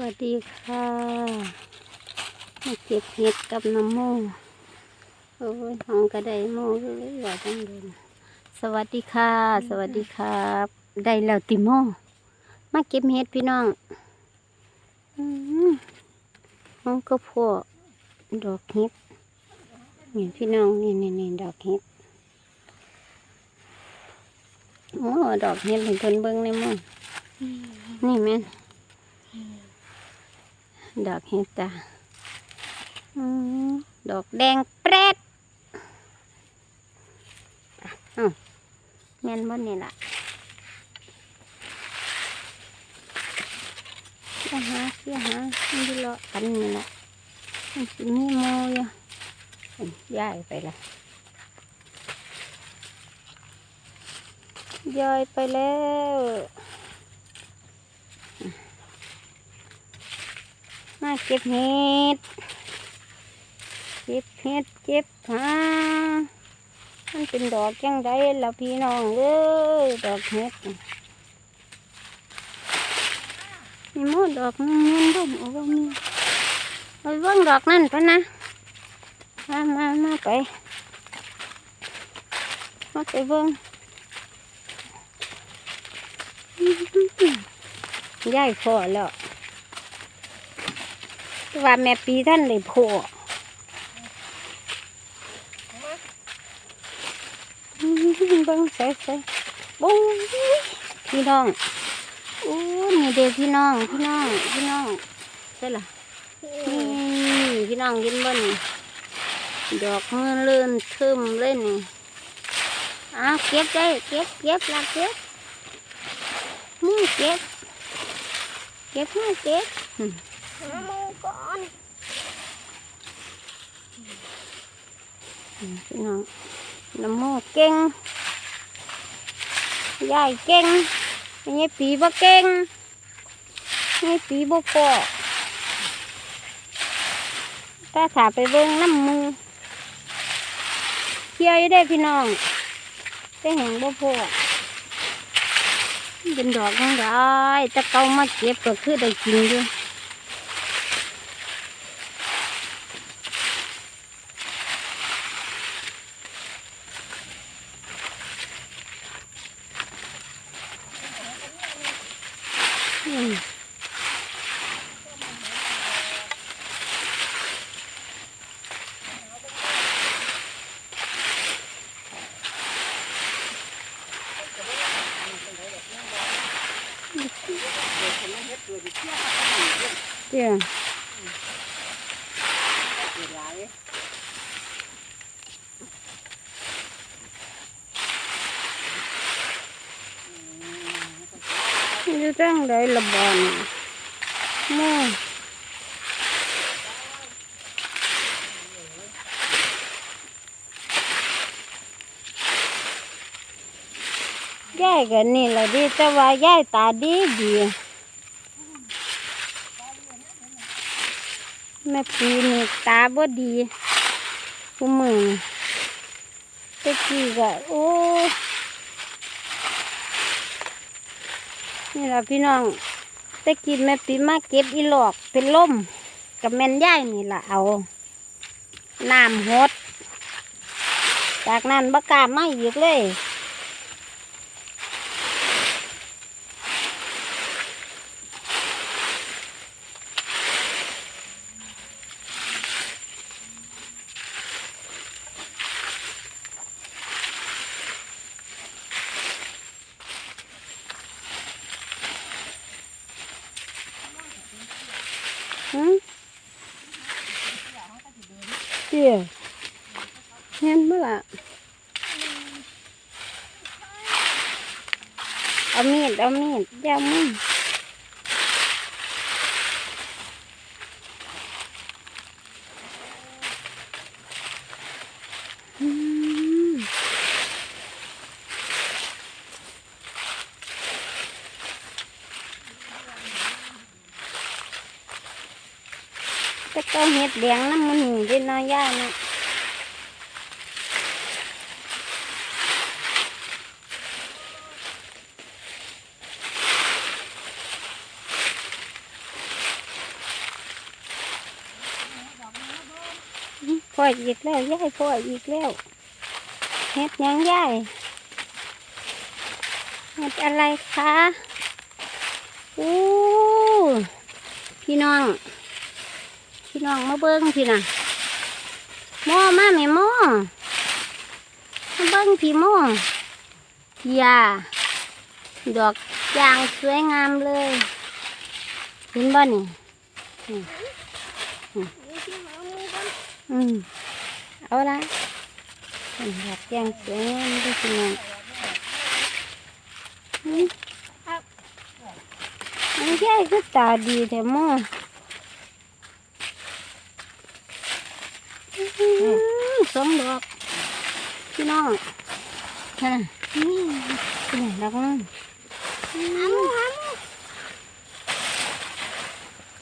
วัสดีค่ะมาเก็บเห็ดกับน้ำโมโอ้ยห้องกระไดโมเลยว่าจังเลยสวัสดีค่ะ สวัสดีครับ ได้แล้วติโมมาเก็บเห็ดพี่น้องอืมห้องก็พวกดอกเห็ดนี่พี่น้องนี่นี่นี่ดอกเห็ดโอ้ดอกเห็ดเห็นเพิ่นเบิ่งเลยมั้งนี่แม่ ดอกเห็ดจ้ะอืมดอกแดงเปรดอะอ้าวแม่นบ่นี่ล่ะเสียหาเสียหามันอยู่เลาะกันนี่ล่ะมันสิมีโมอยู่อันย้ายไปละย้ายไปแล้ว มาเก็บเห็ด เก็บเห็ดเก็บหามันเป็นดอกจังไดล่ะพี่น้องเอ้ยดอกเห็ดนี่มีมดดอกนึงเงินบ่มโอ้บ่มีไปเบิ่งดอกนั่นปะนะมามามาไปมาไปเบิ่งย้ายพอแล้ว ว่าแม่ปีท่านเลยโผล่บิ้งใส่ใส่บุ้งพี่น้องอู้นี่เด็กพี่น้อง พี่น้อง พี่น้องใช่ล่ะนี่พี่น้องเห็นบ่นดอกเงินเลื่อนทึมเลยนี่อ้าวเก็บได้เก็บเก็บละเก็บนี่เก็บ เก็บมาเก็บ มามูก่อน พี่น้องน้ำโมเก่งยายเก่งไม่ใช่ปีบ่เก่งไม่ใช่ปีบ่พอถ้าถาไปเบิ่งน้ำมือเที่ยวยู่ได้พี่น้องแต่แห่งบ่พอเป็นดอกยังได้แต่เกามาเก็บก็คือได้กินอยู่ อืม เจ้าอยู่จังไดละบอนแม่ายกันนี่แหละดิแต่ว่ายายตาดีดีแม่ปีนี่ตาบ่ดีกูมือตะกี้ก็โอ้นี่แหละพี่น้องตะกี้แม่ปีมาเก็บอีหลอกเป็นล่มกับแม่นยายนี่ละเอาน้ำหดจากนั้นบกล้ามาอีกเลย หืมเตี้ยเห็นเมื่อล่ะ เอามีดเอามีดยามึงอืมแต่ก็เห็ดแดงน้ำมันหนีได้น้อยย่าเนะ่ออีกแล้วยายพ่ออีกแล้วเฮ็ดยังยายเฮ็ดอะไรคะอู้พี่น้อง พี่น้องมาเบิ้งพี่น่ะหม้อมาแม่หม้อมาเบิ้งพี่หม้อยาดอกยางสวยงามเลยเห็นบ่นี่ดูที่หามือก่อนอืม เอาละอืมดอกยางสวยงามด้วยพี่น้องอืมมันใหญ่คือตาดีแต่มออืมสองดอกพี่น้องนั่นน่ะนี่นี่ดอกนึงหามือหามือ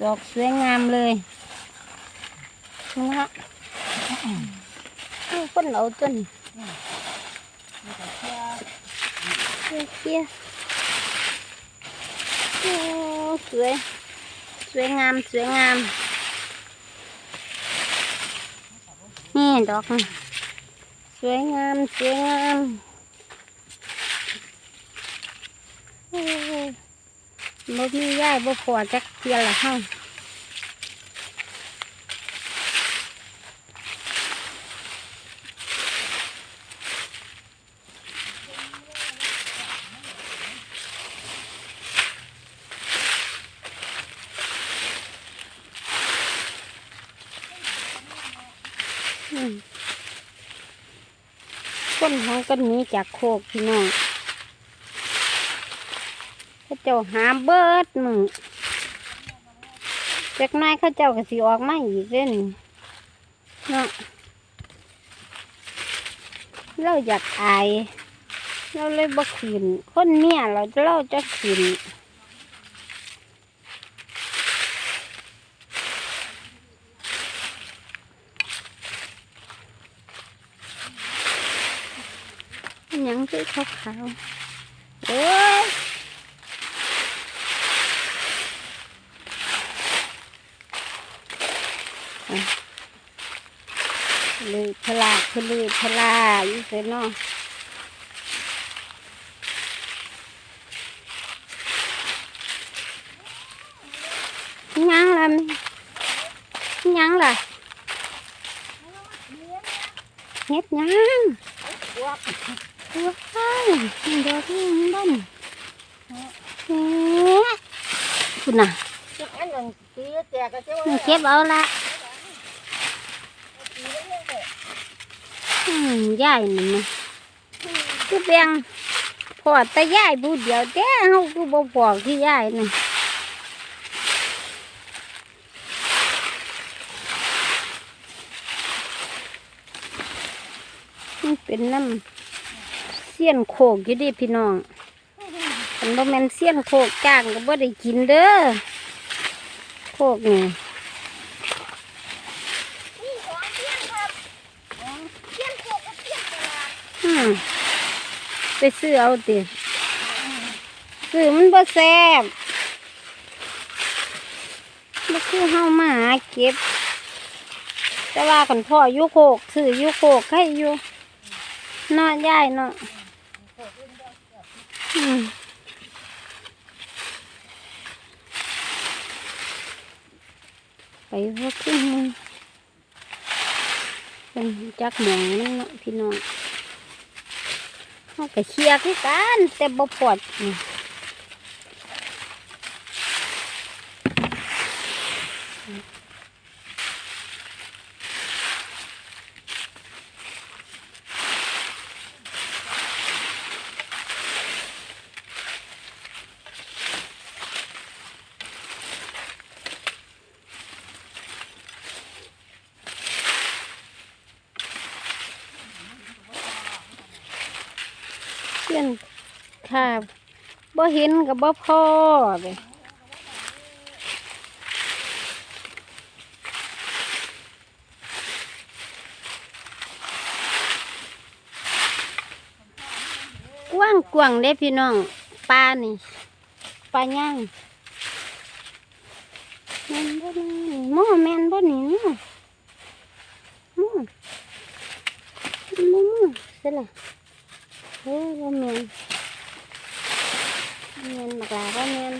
ดอกสวยงามเลยนะเอา คนเอาต้นเชี่ยเชี่ยโอ้สวย สวยงาม สวยงาม นี่ดอก สวยงาม สวยงามโอ้บ่มีย่ายบ่พอจักเทียละเฮา อืม คนของกันหนี้จากโคกพี่น้องเขาเจ้าหาเบิดมึงจากน้อยเขาเจ้าก็สิออกมาอีกเด้นี่เนาะเราอยากอาย เราเลยบ่ขืนคนเนี่ยเราเราจะขืนอิหยังคือขาวขาวๆโอ้ยอะเลย พลือพลาอยู่เสยเนาะอิหยังล่ะยังล่ะเฮ็ดยังว้าวดอกนี่มันบ้านเฮ้ยคุณน่ะเก็บเอาละอืม ยายนี่นะคือแบ่งพอแต่ย่ายผู้เดียวแต่เฮาคือบ่พอที่ยายนะมันเป็นน้ำเสี้ยนโคกอยู่ดิพี่น้องคันบ่แม่นเสี้ยนโคกจ้างก็บ่ได้กินเด้อโคกนี่นี่ของเพี้ยนครับเพี้ยนโคกกับเพี้ยนตลาด อืมไป ซื้อเอาติซื้อมันบ่แซ่บบ่คือเฮามาหาเก็บ แต่ว่าคันพ่ออยู่โคกซื้อยู่โคกให้อยู่นาะยายเนาะอืมไปว่าขึ้นมึงเป็นจักหมองนั่นเนาะพี่น้อง เขาก็เคลียร์ที่กันแต่บ่ปวดนี่เสียน ค่ะบ่เห็นกับบ่พ่อเลยกว้างกว้างเด้พี่น้องปลานี่ปลาย่างแม่นบ่นี่หม้อแม่นบ่นี่เนาะอืมอืมเสร็จละเฮ้ยว่าเมียน เมียนมากลาว่าเมียน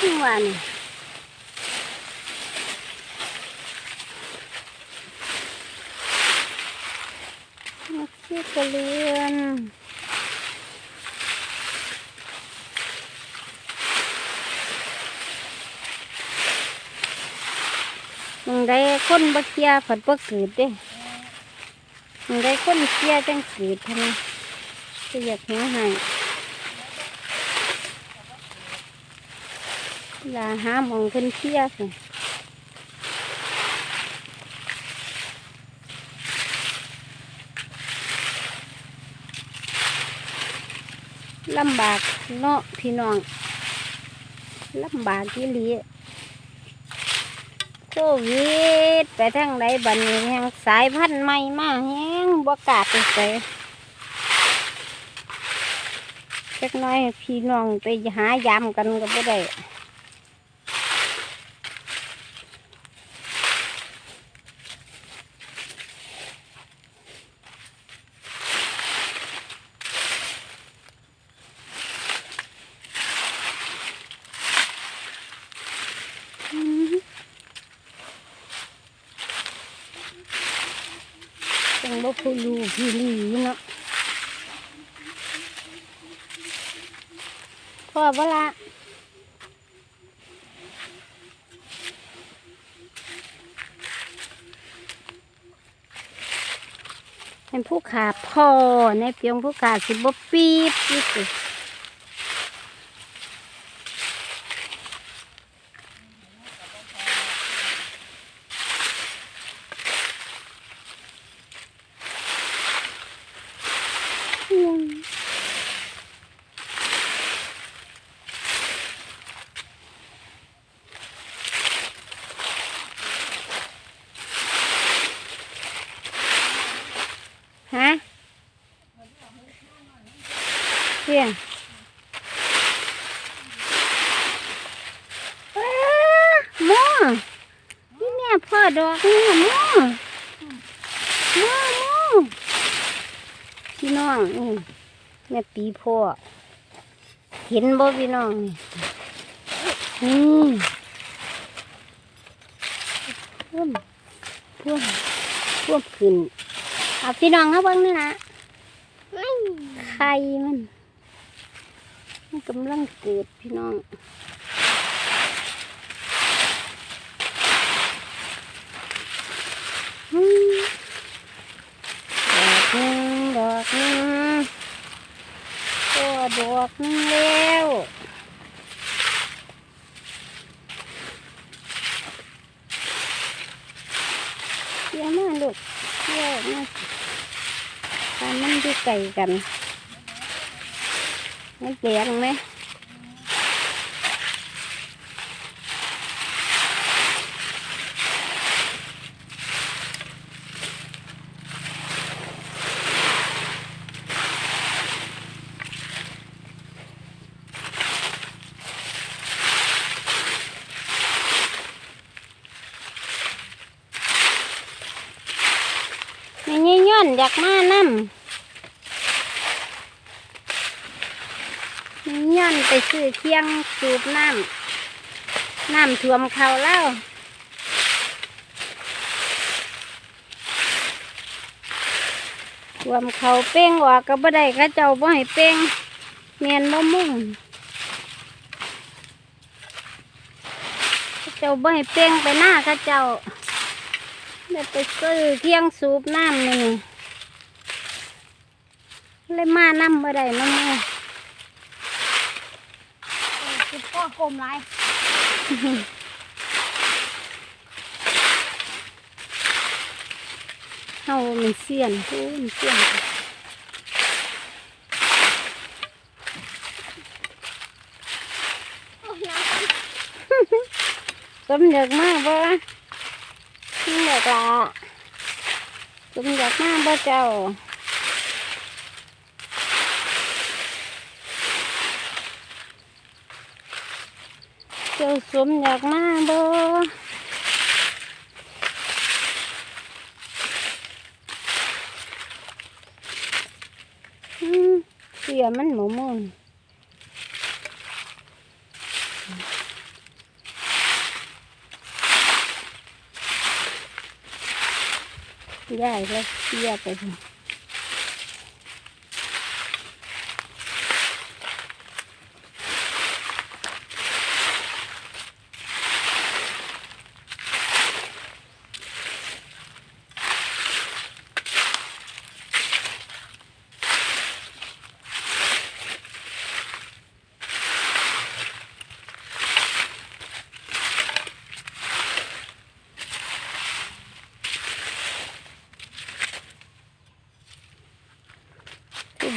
นี่ว่านี่มาเชี่ยกระเลือน มึง ได้คนบ่เคียผัดบ่เกิดเด้มึงได้คนเคียจังกิดทำไมก็อยากหัวใหายลาหามองเพิ่นเคียสิลำบากเนาะพี่น้องลำบากที่ลี วิดไปทางไหนบันี้แหงสายพันธุ์ใหม่มาแหงบ่กล้าไปใส่จักน้อยพี่น้องไปหายามกันก็บ่ได้อืมจังบ่ผู้รู้พี่หลีเนาะพ่อบ่ละ เป็นผู้ขาพ่อในเพียงผู้ขาสิบบปี๊ดนี่สิอืมฮะเสียงอ้าหม้อนี่แม่ พ่อดอกนี่หม้อหม้อหม้อพี่น้องนี่แม่ปีพ่อเห็นบ่พี่น้องนี่นี่พ่วมพ่วมพ่วมขึ้นเอาพี่น้องเขาเบิ่งนี่นะไข่มันมันกำลังเกิดพี่น้อง อืมดอกหนึ่งดอก หนึ่งตัวดวกหนึ่งแล้วเยี่ยมมากลูกเยี่ยมมากตามมันดูไก่กันมันแดงไหมยี่ย้อนอยากมานำ ย้อน เพียงสูบน้ำน้ำท่วมเขาแล้วท่วมเขาเป้งออกก็บ่ได้เข้าเจ้าบ่ให้เป้งเมียนบ่มุ่งเขาเจ้าบ่ให้เป้งไปหน้าเข้าเจ้าได้ไปซื้อเคียงสูบน้ำนี่เลยมาน้ำบ่ได้น้ำมือ คือพ่อ กลมไรเฮามันเสียนพูนเสียนโอ้ยน้สมเด็จมากบ่สมเด็จละสมเด็จมากบ่เจ้า จ้าสมอยากมาบ่เสียมันหมูมุนย้ายแล้วเสียไป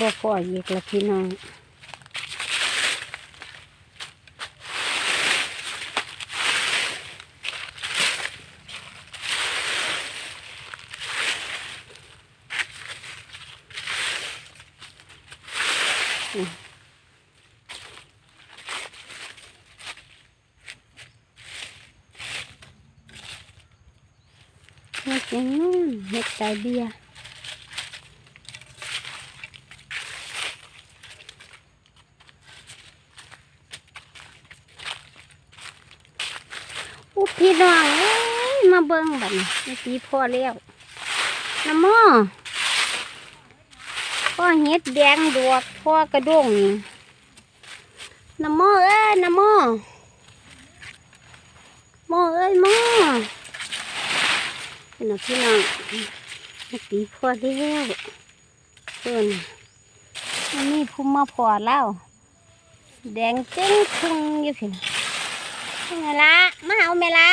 บ่พออีกละพี่น้องเฮ็ดหยังน้อเฮ็ดไก่เบีย พี่น้องเอ้ยมาเบิ่งบัดนี้ตีพ่อแล้วน้ำมอพ่อเฮ็ดแดงดวกพ่อกระด้งนี่น้ำมอเอ้ยน้ำมอมอเอ้ยมอเป็นพี่น้องเมื่อกี้พ่อแล้วเพิ่อนนี้พุ่มมาพอแล้วแดงเจ้งคึงอยู่พี่น้อง เมละมาเอาเมละ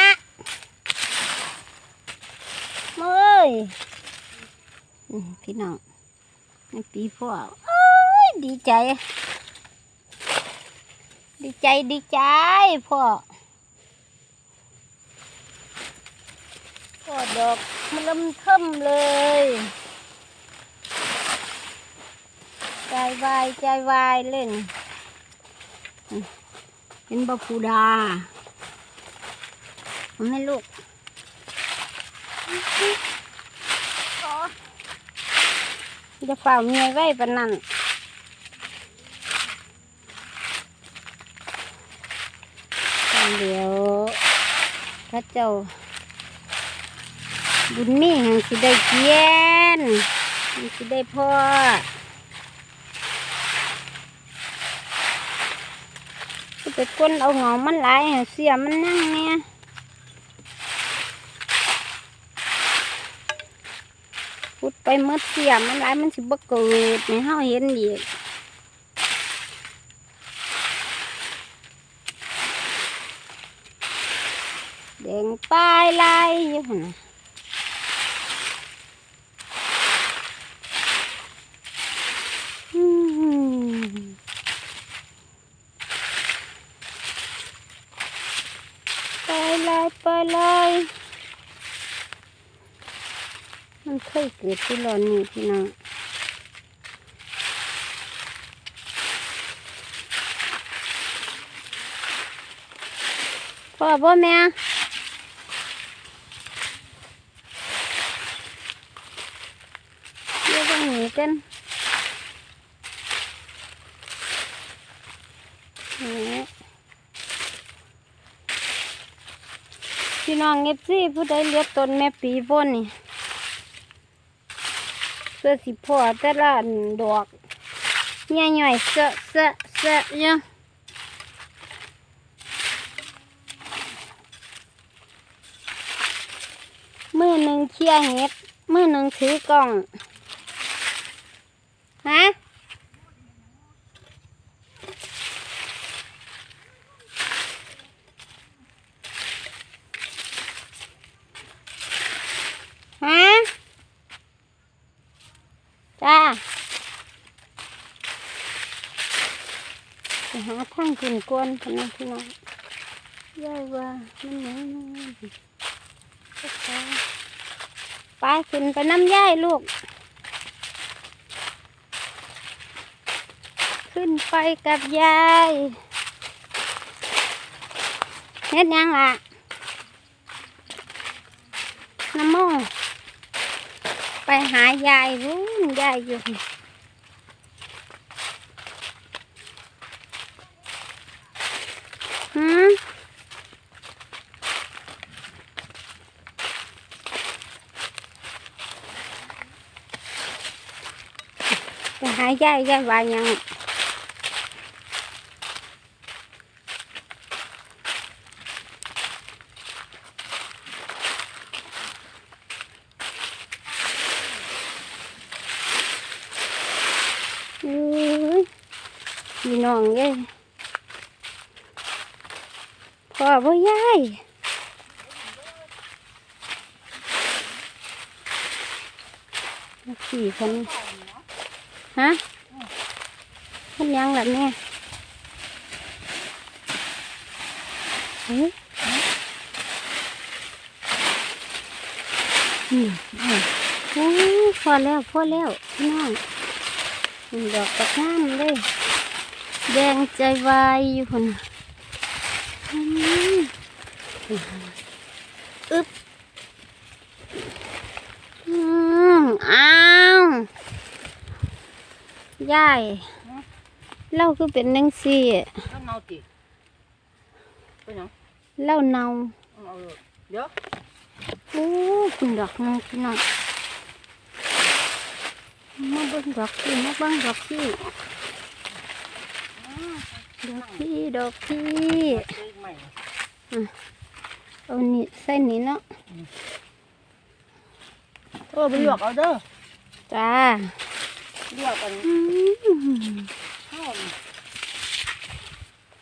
มาเอ้ยพี่น้องปีพ่อโอ้ยดีใจ ดีใจดีใจพ่อพ่อดอกมันเริ่มเทิมเลยใจวายใจวายเล่นเป็นบะพูดา เอาให้ลูกจะฝ่าเมียไว้ปนนั้นเดี๋ยวพระเจ้า บุญมีห่งสิได้เกียนห่งสิได้พ่อไปก้นเอาหงามันหลายเสียมันนั่งเนี่ย พุดไปห มดเสียมันหลายมันสิบ่เกิดในเฮาเห็นอีกแดงป้ายลายอยู่หั่นน่ะอืมป้ายลายป้ายลาย มันเคยเกิดที่ร้อนนี่พี่น้องพ่อบ่แม่เดี๋ยวต้องหนีกันนี่พี่น้องเอฟซีผู้ใดเลี้ยงต้นแม่ปีบนนี่ เสื้อสีพ่อแต่ละดอกใหญ่ๆเสอะเสอะเสอะเนี่ยมือหนึ่งเคี่ยเห็ดมือหนึ่งถือกล่องฮะฮะ จ้าไปหาทางขึ้น กวนกันนะพี่น้องยายว่ามันหยังไปขึ้นไปน้ำย่ายลูก ขึ้นไปกับยายเฮ็ดยังล่ะน้ำโมไปหายายวุ้นยายอยู่ หืมไปหายาย ยายว่าหยังเอ้ยพี่น้องเอ้ยพ่อพ่อยายสี่คนฮะคนยังแบบนี้เฮ้ยนี่โอ้พอแล้วพอแล้วพี่น้องดอกกระข้ามเลยแดงใจวายอยู่คนน่ะ อืมอึบอืมอ้าวยายเล่าคือเป็นนังซี่น้ำเมาติไปหยังเล่าเนาเอาเลยเดี๋ยวโอ้คุณดอกนึงพี่น้องมาเบิ่งดอกพี่มาเบิ่งดอกพี่ดอกพี่ดอกพี่ซื้อใหม่ เอานี่ใส่นี่เนาะเออไปลวกเอาเด้อจ้าลวกกันอืมข้าวนี่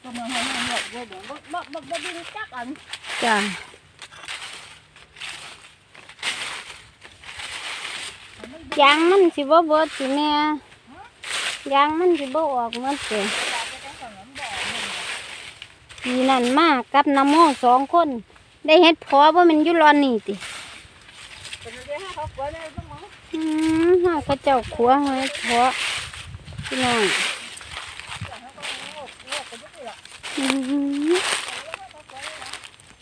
ก็มาให้ให้ลวกเด้อเดี๋ยวบ่บ่บ่บ่ดึงจักอันจ้ายางมันสิบ่เบิดสิแม่ยางมันสิบ่ออกหมันเสิ ปีนั่นมากับน้ำโมสองคน ได้เฮ็ดพอว่ามันยู่รอนนี่ติห้เขากลัวได้ต้องมาอืมห้าเขาเจ้าขัวเฮ็ดพอพี่น้อง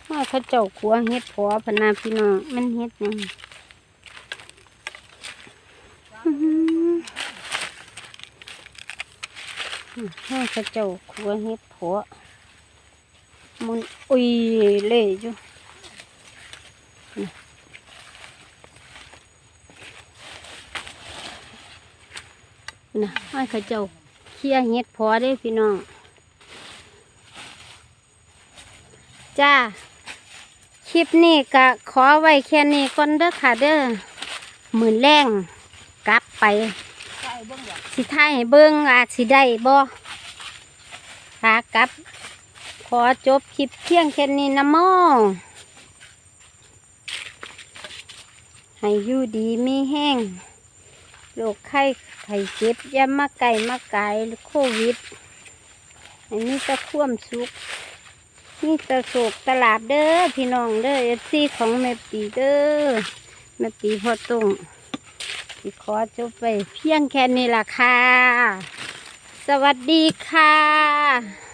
ห้าเขาเจ้าขัวเฮ็ดพอพนาพี่น้องมันเฮ็ดหยังห้าเขาเจ้าขัวเฮ็ดพอ มุนอุยเล่อยู่นะให้เขาเจ้าเคลียเฮ็ดพอได้พี่น้อง จ้า คลิปนี้ก็ขอไว้แค่นี้ก่อนเด้อค่ะเด้อหมื่นแรงกลับไป สิท้ายให้เบิ่งอาจสิได้บ่ขากลับ ขอจบคลิปเพียงแค่นี้นะโมให้อยู่ดีมีแห้งโรคไข้ไข้เจ็บย่ามาไก่มาไก่โควิด อันนี้ตะคว่ำสุกนี่ตะโศกตลาดเด้อพี่น้องเด้อเอฟซีของแม่ปีเด้อแม่ปีพอตุงขอจบไปเพียงแค่นี้ล่ะค่ะ สวัสดีค่ะ